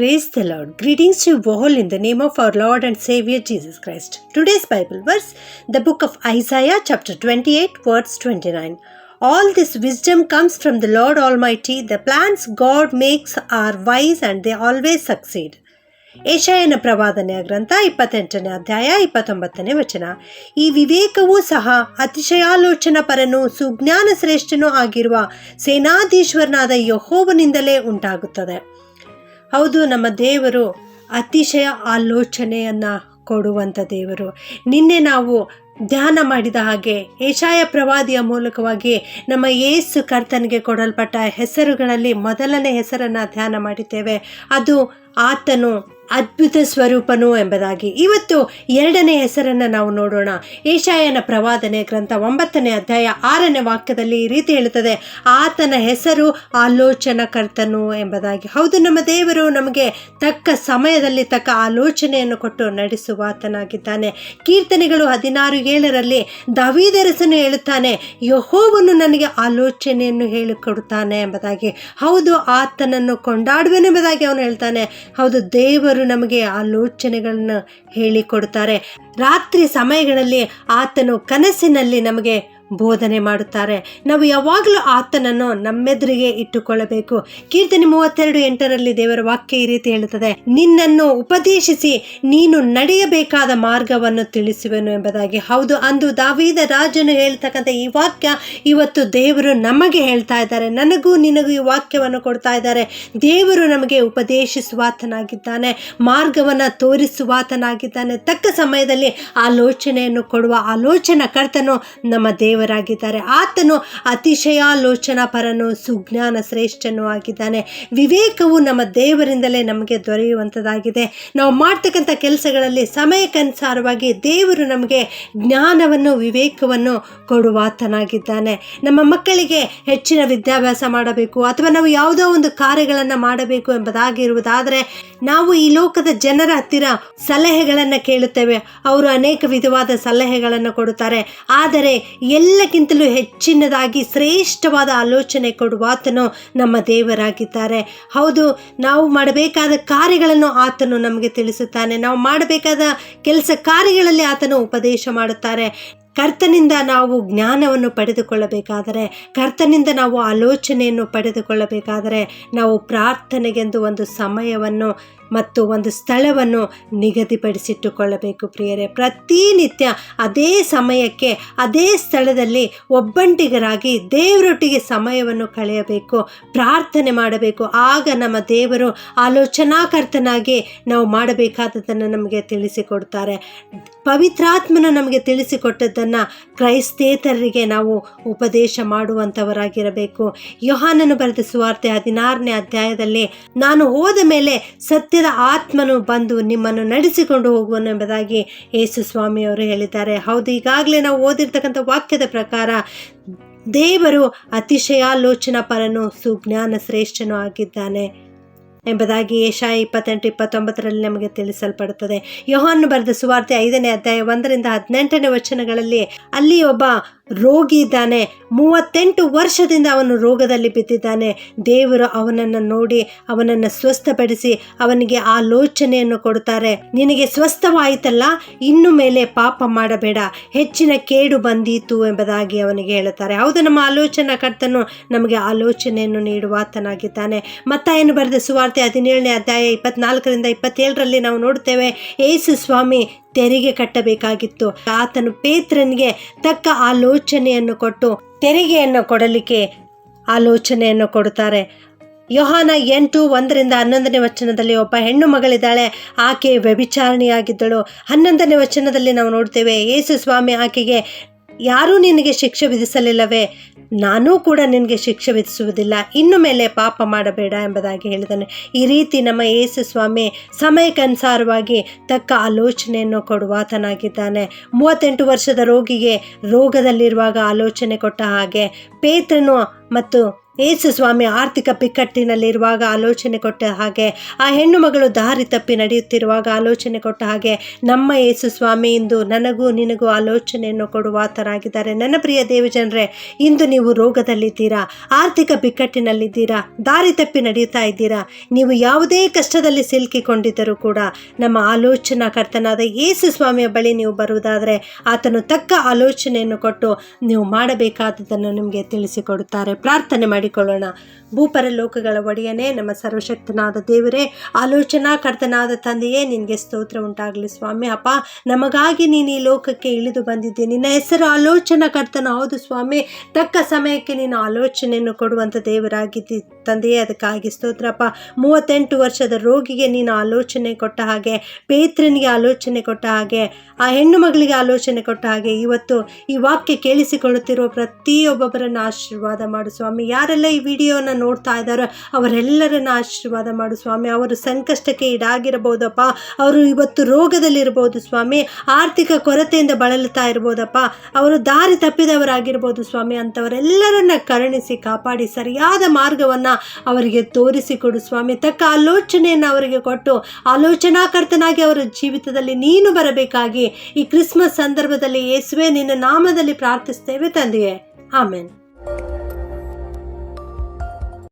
Praise the Lord. Greetings to you all in the name of our Lord and Savior Jesus Christ. Today's Bible verse, the book of Isaiah, chapter 28, verse 29. All this wisdom comes from the Lord Almighty. The plans God makes are wise and they always succeed. ಏಷಾಯನ ಪ್ರವಾದನೆಯ ಗ್ರಂಥ ಇಪ್ಪತ್ತೆಂಟನೇ ಅಧ್ಯಾಯ ಇಪ್ಪತ್ತೊಂಬತ್ತನೇ ವಚನ ಈ ವಿವೇಕವೂ ಸಹ ಅತಿಶಯಾಲೋಚನಾ ಪರನು ಸುಜ್ಞಾನ ಶ್ರೇಷ್ಠನೂ ಆಗಿರುವ ಸೇನಾಧೀಶ್ವರನಾದ ಯಹೋವನಿಂದಲೇ ಉಂಟಾಗುತ್ತದೆ ಹೌದು, ನಮ್ಮ ದೇವರು ಅತಿಶಯ ಆಲೋಚನೆಯನ್ನು ಕೊಡುವಂಥ ದೇವರು. ನಿನ್ನೆ ನಾವು ಧ್ಯಾನ ಮಾಡಿದ ಹಾಗೆ ಏಷಾಯ ಪ್ರವಾದಿಯ ಮೂಲಕವಾಗಿ ನಮ್ಮ ಏಸು ಕರ್ತನಿಗೆ ಕೊಡಲ್ಪಟ್ಟ ಹೆಸರುಗಳಲ್ಲಿ ಮೊದಲನೇ ಹೆಸರನ್ನು ಧ್ಯಾನ ಮಾಡಿದ್ದೇವೆ. ಅದು ಆತನು ಅದ್ಭುತ ಸ್ವರೂಪನು ಎಂಬುದಾಗಿ. ಇವತ್ತು ಎರಡನೇ ಹೆಸರನ್ನು ನಾವು ನೋಡೋಣ. ಏಷಾಯನ ಪ್ರವಾದನೆ ಗ್ರಂಥ ಒಂಬತ್ತನೇ ಅಧ್ಯಾಯ ಆರನೇ ವಾಕ್ಯದಲ್ಲಿ ಈ ರೀತಿ ಹೇಳುತ್ತದೆ. ಆತನ ಹೆಸರು ಆಲೋಚನಕರ್ತನು ಎಂಬುದಾಗಿ. ಹೌದು, ನಮ್ಮ ದೇವರು ನಮಗೆ ತಕ್ಕ ಸಮಯದಲ್ಲಿ ತಕ್ಕ ಆಲೋಚನೆಯನ್ನು ಕೊಟ್ಟು ನಡೆಸುವ ಆತನಾಗಿದ್ದಾನೆ ಕೀರ್ತನೆಗಳು ಹದಿನಾರು ಏಳರಲ್ಲಿ ದಾವೀದರಸನು ಹೇಳುತ್ತಾನೆ, ಯಹೋವನು ನನಗೆ ಆಲೋಚನೆಯನ್ನು ಹೇಳಿಕೊಡುತ್ತಾನೆ ಎಂಬುದಾಗಿ. ಹೌದು, ಆತನನ್ನು ಕೊಂಡಾಡುವೆನೆಂಬುದಾಗಿ ಅವನು ಹೇಳ್ತಾನೆ. ಹೌದು, ದೇವರು ನಮಗೆ ಆಲೋಚನೆಗಳನ್ನು ಹೇಳಿಕೊಡ್ತಾರೆ. ರಾತ್ರಿ ಸಮಯಗಳಲ್ಲಿ ಆತನು ಕನಸಿನಲ್ಲಿ ನಮಗೆ ಬೋಧನೆ ಮಾಡುತ್ತಾರೆ. ನಾವು ಯಾವಾಗಲೂ ಆತನನ್ನು ನಮ್ಮೆದುರಿಗೆ ಇಟ್ಟುಕೊಳ್ಳಬೇಕು. ಕೀರ್ತನೆ ಮೂವತ್ತೆರಡು ಎಂಟರಲ್ಲಿ ದೇವರ ವಾಕ್ಯ ಈ ರೀತಿ ಹೇಳುತ್ತದೆ. ನಿನ್ನನ್ನು ಉಪದೇಶಿಸಿ ನೀನು ನಡೆಯಬೇಕಾದ ಮಾರ್ಗವನ್ನು ತಿಳಿಸುವೆನು ಎಂಬುದಾಗಿ. ಹೌದು, ಅಂದು ದಾವೀದ ರಾಜನು ಹೇಳ್ತಕ್ಕಂಥ ಈ ವಾಕ್ಯ ಇವತ್ತು ದೇವರು ನಮಗೆ ಹೇಳ್ತಾ ಇದ್ದಾರೆ. ನನಗೂ ನಿನಗೂ ಈ ವಾಕ್ಯವನ್ನು ಕೊಡ್ತಾ ಇದ್ದಾರೆ. ದೇವರು ನಮಗೆ ಉಪದೇಶಿಸುವಾತನಾಗಿದ್ದಾನೆ, ಮಾರ್ಗವನ್ನು ತೋರಿಸುವಾತನಾಗಿದ್ದಾನೆ. ತಕ್ಕ ಸಮಯದಲ್ಲಿ ಆಲೋಚನೆಯನ್ನು ಕೊಡುವ ಆಲೋಚನಾ ಕರ್ತನು ನಮ್ಮ ದೇವರಾಗಿದ್ದಾರೆ. ಆತನು ಅತಿಶಯಾಲೋಚನಾ ಪರನು ಸುಜ್ಞಾನ ಶ್ರೇಷ್ಠನೂ ಆಗಿದ್ದಾನೆ. ವಿವೇಕವು ನಮ್ಮ ದೇವರಿಂದಲೇ ನಮಗೆ ದೊರೆಯುವಂಥದ್ದಾಗಿದೆ. ನಾವು ಮಾಡ್ತಕ್ಕಂಥ ಕೆಲಸಗಳಲ್ಲಿ ಸಮಯಕ್ಕನುಸಾರವಾಗಿ ದೇವರು ನಮಗೆ ಜ್ಞಾನವನ್ನು, ವಿವೇಕವನ್ನು ಕೊಡುವಾತನಾಗಿದ್ದಾನೆ ನಮ್ಮ ಮಕ್ಕಳಿಗೆ ಹೆಚ್ಚಿನ ವಿದ್ಯಾಭ್ಯಾಸ ಮಾಡಬೇಕು, ಅಥವಾ ನಾವು ಯಾವುದೋ ಒಂದು ಕಾರ್ಯಗಳನ್ನು ಮಾಡಬೇಕು ಎಂಬುದಾಗಿರುವುದಾದರೆ ನಾವು ಈ ಲೋಕದ ಜನರ ಹತ್ತಿರ ಸಲಹೆಗಳನ್ನು ಕೇಳುತ್ತೇವೆ. ಅವರು ಅನೇಕ ವಿಧವಾದ ಸಲಹೆಗಳನ್ನು ಕೊಡುತ್ತಾರೆ. ಆದರೆ ಎಲ್ಲಕ್ಕಿಂತಲೂ ಹೆಚ್ಚಿನದಾಗಿ ಶ್ರೇಷ್ಠವಾದ ಆಲೋಚನೆ ಕೊಡುವ ಆತನು ನಮ್ಮ ದೇವರಾಗಿದ್ದಾರೆ. ಹೌದು, ನಾವು ಮಾಡಬೇಕಾದ ಕಾರ್ಯಗಳನ್ನು ಆತನು ನಮಗೆ ತಿಳಿಸುತ್ತಾನೆ. ನಾವು ಮಾಡಬೇಕಾದ ಕೆಲಸ ಕಾರ್ಯಗಳಲ್ಲಿ ಆತನು ಉಪದೇಶ ಮಾಡುತ್ತಾರೆ. ಕರ್ತನಿಂದ ನಾವು ಜ್ಞಾನವನ್ನು ಪಡೆದುಕೊಳ್ಳಬೇಕಾದರೆ, ಕರ್ತನಿಂದ ನಾವು ಆಲೋಚನೆಯನ್ನು ಪಡೆದುಕೊಳ್ಳಬೇಕಾದರೆ, ನಾವು ಪ್ರಾರ್ಥನೆಗೆಂದು ಒಂದು ಸಮಯವನ್ನು ಮತ್ತು ಒಂದು ಸ್ಥಳವನ್ನು ನಿಗದಿಪಡಿಸಿಟ್ಟುಕೊಳ್ಳಬೇಕು ಪ್ರಿಯರೇ. ಪ್ರತಿನಿತ್ಯ ಅದೇ ಸಮಯಕ್ಕೆ, ಅದೇ ಸ್ಥಳದಲ್ಲಿ ಒಬ್ಬಂಟಿಗರಾಗಿ ದೇವರೊಟ್ಟಿಗೆ ಸಮಯವನ್ನು ಕಳೆಯಬೇಕು, ಪ್ರಾರ್ಥನೆ ಮಾಡಬೇಕು. ಆಗ ನಮ್ಮ ದೇವರು ಆಲೋಚನಾಕರ್ತನಾಗಿ ನಾವು ಮಾಡಬೇಕಾದದನ್ನು ನಮಗೆ ತಿಳಿಸಿಕೊಡ್ತಾರೆ. ಪವಿತ್ರಾತ್ಮನ ನಮಗೆ ತಿಳಿಸಿಕೊಟ್ಟದ್ದನ್ನು ಕ್ರೈಸ್ತೇತರರಿಗೆ ನಾವು ಉಪದೇಶ ಮಾಡುವಂಥವರಾಗಿರಬೇಕು. ಯೋಹಾನನು ಬರೆದ ಸುವಾರ್ತೆ ಹದಿನಾರನೇ ಅಧ್ಯಾಯದಲ್ಲಿ, ನಾನು ಹೋದ ಮೇಲೆ ಸತ್ಯದ ಆತ್ಮನು ಬಂದು ನಿಮ್ಮನ್ನು ನಡೆಸಿಕೊಂಡು ಹೋಗುವನು ಎಂಬುದಾಗಿ ಯೇಸು ಸ್ವಾಮಿಯವರು ಹೇಳಿದ್ದಾರೆ. ಹೌದು, ಈಗಾಗಲೇ ನಾವು ಓದಿರ್ತಕ್ಕಂಥ ವಾಕ್ಯದ ಪ್ರಕಾರ ದೇವರು ಅತಿಶಯಾಲೋಚನಾ ಪರನು ಸುಜ್ಞಾನ ಶ್ರೇಷ್ಠನೂ ಆಗಿದ್ದಾನೆ. ಎಂಬುದಾಗಿ ಏಷಾ ಇಪ್ಪತ್ತೆಂಟು, ಇಪ್ಪತ್ತೊಂಬತ್ತರಲ್ಲಿ ನಮಗೆ ತಿಳಿಸಲ್ಪಡುತ್ತದೆ. ಯೋಹನ್ ಬರೆದ ಸುವಾರ್ತೆ ಐದನೇ ಅಧ್ಯಾಯ ಒಂದರಿಂದ ಹದಿನೆಂಟನೇ ವಚನಗಳಲ್ಲಿ ಅಲ್ಲಿ ಒಬ್ಬ ರೋಗಿ ಇದ್ದಾನೆ. ಮೂವತ್ತೆಂಟು ವರ್ಷದಿಂದ ಅವನು ರೋಗದಲ್ಲಿ ಬಿದ್ದಿದ್ದಾನೆ. ದೇವರು ಅವನನ್ನು ನೋಡಿ ಅವನನ್ನು ಸ್ವಸ್ಥಪಡಿಸಿ ಅವನಿಗೆ ಆಲೋಚನೆಯನ್ನು ಕೊಡುತ್ತಾರೆ. ನಿನಗೆ ಸ್ವಸ್ಥವಾಯಿತಲ್ಲ, ಇನ್ನು ಮೇಲೆ ಪಾಪ ಮಾಡಬೇಡ. ಹೆಚ್ಚಿನ ಕೇಡು ಬಂದೀತು ಎಂಬುದಾಗಿ ಅವನಿಗೆ ಹೇಳುತ್ತಾರೆ. ಹೌದು, ನಮ್ಮ ಆಲೋಚನಾ ಕರ್ತನು ನಮಗೆ ಆಲೋಚನೆಯನ್ನು ನೀಡುವಾತನಾಗಿದ್ದಾನೆ ಮತ್ತಾಯನು ಬರೆದ ಸುವಾರ್ತೆ ಹದಿನೇಳನೇ ಅಧ್ಯಾಯ ಇಪ್ಪತ್ನಾಲ್ಕರಿಂದ ಇಪ್ಪತ್ತೇಳರಲ್ಲಿ ನಾವು ನೋಡುತ್ತೇವೆ, ಏಸು ಸ್ವಾಮಿ ತೆರಿಗೆ ಕಟ್ಟಬೇಕಾಗಿತ್ತು. ಆತನು ಪೇತ್ರನಿಗೆ ತಕ್ಕ ಆಲೋಚನೆಯನ್ನು ಕೊಟ್ಟು ತೆರಿಗೆಯನ್ನು ಕೊಡಲಿಕ್ಕೆ ಆಲೋಚನೆಯನ್ನು ಕೊಡುತ್ತಾರೆ. ಯೋಹಾನ ಎಂಟು ಒಂದರಿಂದ ಹನ್ನೊಂದನೇ ವಚನದಲ್ಲಿ ಒಬ್ಬ ಹೆಣ್ಣು ಮಗಳಿದ್ದಾಳೆ, ಆಕೆ ವ್ಯಭಿಚಾರಣಿಯಾಗಿದ್ದಳು. ಹನ್ನೊಂದನೇ ವಚನದಲ್ಲಿ ನಾವು ನೋಡ್ತೇವೆ, ಯೇಸು ಸ್ವಾಮಿ ಆಕೆಗೆ ಯಾರೂ ನಿನಗೆ ಶಿಕ್ಷೆ ವಿಧಿಸಲಿಲ್ಲವೇ? ನಾನೂ ಕೂಡ ನಿನಗೆ ಶಿಕ್ಷೆ ವಿಧಿಸುವುದಿಲ್ಲ. ಇನ್ನು ಮೇಲೆ ಪಾಪ ಮಾಡಬೇಡ ಎಂಬುದಾಗಿ ಹೇಳಿದ್ದಾನೆ ಈ ರೀತಿ ನಮ್ಮ ಯೇಸು ಸ್ವಾಮಿ ಸಮಯಕ್ಕನುಸಾರವಾಗಿ ತಕ್ಕ ಆಲೋಚನೆಯನ್ನು ಕೊಡುವಾತನಾಗಿದ್ದಾನೆ. ಮೂವತ್ತೆಂಟು ವರ್ಷದ ರೋಗಿಗೆ ರೋಗದಲ್ಲಿರುವಾಗ ಆಲೋಚನೆ ಕೊಟ್ಟ ಹಾಗೆ ಪೇತ್ರನು ಮತ್ತು ಏಸು ಸ್ವಾಮಿ ಆರ್ಥಿಕ ಬಿಕ್ಕಟ್ಟಿನಲ್ಲಿರುವಾಗ ಆಲೋಚನೆ ಕೊಟ್ಟ ಹಾಗೆ, ಆ ಹೆಣ್ಣು ಮಗಳು ದಾರಿ ತಪ್ಪಿ ನಡೆಯುತ್ತಿರುವಾಗ ಆಲೋಚನೆ ಕೊಟ್ಟ ಹಾಗೆ, ನಮ್ಮ ಏಸು ಸ್ವಾಮಿ ಇಂದು ನನಗೂ ನಿನಗೂ ಆಲೋಚನೆಯನ್ನು ಕೊಡುವ ಆತರಾಗಿದ್ದಾರೆ ನನ್ನ ಪ್ರಿಯ ದೇವಜನರೇ, ಇಂದು ನೀವು ರೋಗದಲ್ಲಿದ್ದೀರಾ, ಆರ್ಥಿಕ ಬಿಕ್ಕಟ್ಟಿನಲ್ಲಿದ್ದೀರಾ, ದಾರಿ ತಪ್ಪಿ ನಡೆಯುತ್ತಾ ಇದ್ದೀರಾ, ನೀವು ಯಾವುದೇ ಕಷ್ಟದಲ್ಲಿ ಸಿಲುಕಿಕೊಂಡಿದ್ದರೂ ಕೂಡ ನಮ್ಮ ಆಲೋಚನಾ ಕರ್ತನಾದ ಯೇಸು ಸ್ವಾಮಿಯ ಬಳಿ ನೀವು ಬರುವುದಾದರೆ, ಆತನು ತಕ್ಕ ಆಲೋಚನೆಯನ್ನು ಕೊಟ್ಟು ನೀವು ಮಾಡಬೇಕಾದದನ್ನು ನಿಮಗೆ ತಿಳಿಸಿಕೊಡುತ್ತಾರೆ. ಪ್ರಾರ್ಥನೆ ಮಾಡಿಕೊಳ್ಳೋಣ. ಭೂಪರ ಲೋಕಗಳ ಒಡೆಯನೇ, ನಮ್ಮ ಸರ್ವಶಕ್ತನಾದ ದೇವರೇ ಆಲೋಚನಾ ಕರ್ತನಾದ ತಂದೆಯೇ, ನಿನಗೆ ಸ್ತೋತ್ರ ಉಂಟಾಗಲಿ ಸ್ವಾಮಿ. ಅಪ್ಪ, ನಮಗಾಗಿ ನೀನು ಈ ಲೋಕಕ್ಕೆ ಇಳಿದು ಬಂದಿದ್ದೆ. ನಿನ್ನ ಹೆಸರು ಆಲೋಚನಾ ಕರ್ತನ ಹೌದು ಸ್ವಾಮಿ. ತಕ್ಕ ಸಮಯಕ್ಕೆ ನೀನು ಆಲೋಚನೆಯನ್ನು ಕೊಡುವಂಥ ದೇವರಾಗಿದ್ದಿ. ತಂದೆಯೇ, ಅದಕ್ಕಾಗಿ ಸ್ತೋತ್ರಪ್ಪ. ಮೂವತ್ತೆಂಟು ವರ್ಷದ ರೋಗಿಗೆ ನೀನು ಆಲೋಚನೆ ಕೊಟ್ಟ ಹಾಗೆ, ಪೇತ್ರನಿಗೆ ಆಲೋಚನೆ ಕೊಟ್ಟ ಹಾಗೆ, ಆ ಹೆಣ್ಣು ಮಗಳಿಗೆ ಆಲೋಚನೆ ಕೊಟ್ಟ ಹಾಗೆ ಇವತ್ತು ಈ ವಾಕ್ಯ ಕೇಳಿಸಿಕೊಳ್ಳುತ್ತಿರುವ ಪ್ರತಿಯೊಬ್ಬೊಬ್ಬರನ್ನು ಆಶೀರ್ವಾದ ಮಾಡು ಸ್ವಾಮಿ. ಯಾರೆಲ್ಲ ಈ ವಿಡಿಯೋನ ನೋಡ್ತಾ ಇದ್ದಾರೋ ಅವರೆಲ್ಲರನ್ನ ಆಶೀರ್ವಾದ ಮಾಡು ಸ್ವಾಮಿ. ಅವರು ಸಂಕಷ್ಟಕ್ಕೆ ಈಡಾಗಿರಬಹುದಪ್ಪ. ಅವರು ಇವತ್ತು ರೋಗದಲ್ಲಿರ್ಬೋದು ಸ್ವಾಮಿ. ಆರ್ಥಿಕ ಕೊರತೆಯಿಂದ ಬಳಲುತ್ತಾ ಇರ್ಬೋದಪ್ಪ ಅವರು ದಾರಿ ತಪ್ಪಿದವರಾಗಿರ್ಬೋದು ಸ್ವಾಮಿ. ಅಂಥವರೆಲ್ಲರನ್ನ ಕರುಣಿಸಿ ಕಾಪಾಡಿ ಸರಿಯಾದ ಮಾರ್ಗವನ್ನು ಅವರಿಗೆ ತೋರಿಸಿಕೊಡು ಸ್ವಾಮಿ. ತಕ್ಕ ಆಲೋಚನೆಯನ್ನು ಅವರಿಗೆ ಕೊಟ್ಟು ಆಲೋಚನಾಕರ್ತನಾಗಿ ಅವರ ಜೀವಿತದಲ್ಲಿ ನೀನು ಬರಬೇಕಾಗಿ ಈ ಕ್ರಿಸ್ಮಸ್ ಸಂದರ್ಭದಲ್ಲಿ ಯೇಸುವೆ ನಿನ್ನ ನಾಮದಲ್ಲಿ ಪ್ರಾರ್ಥಿಸ್ತೇವೆ ತಂದೆಯೇ. ಆಮೇನ್.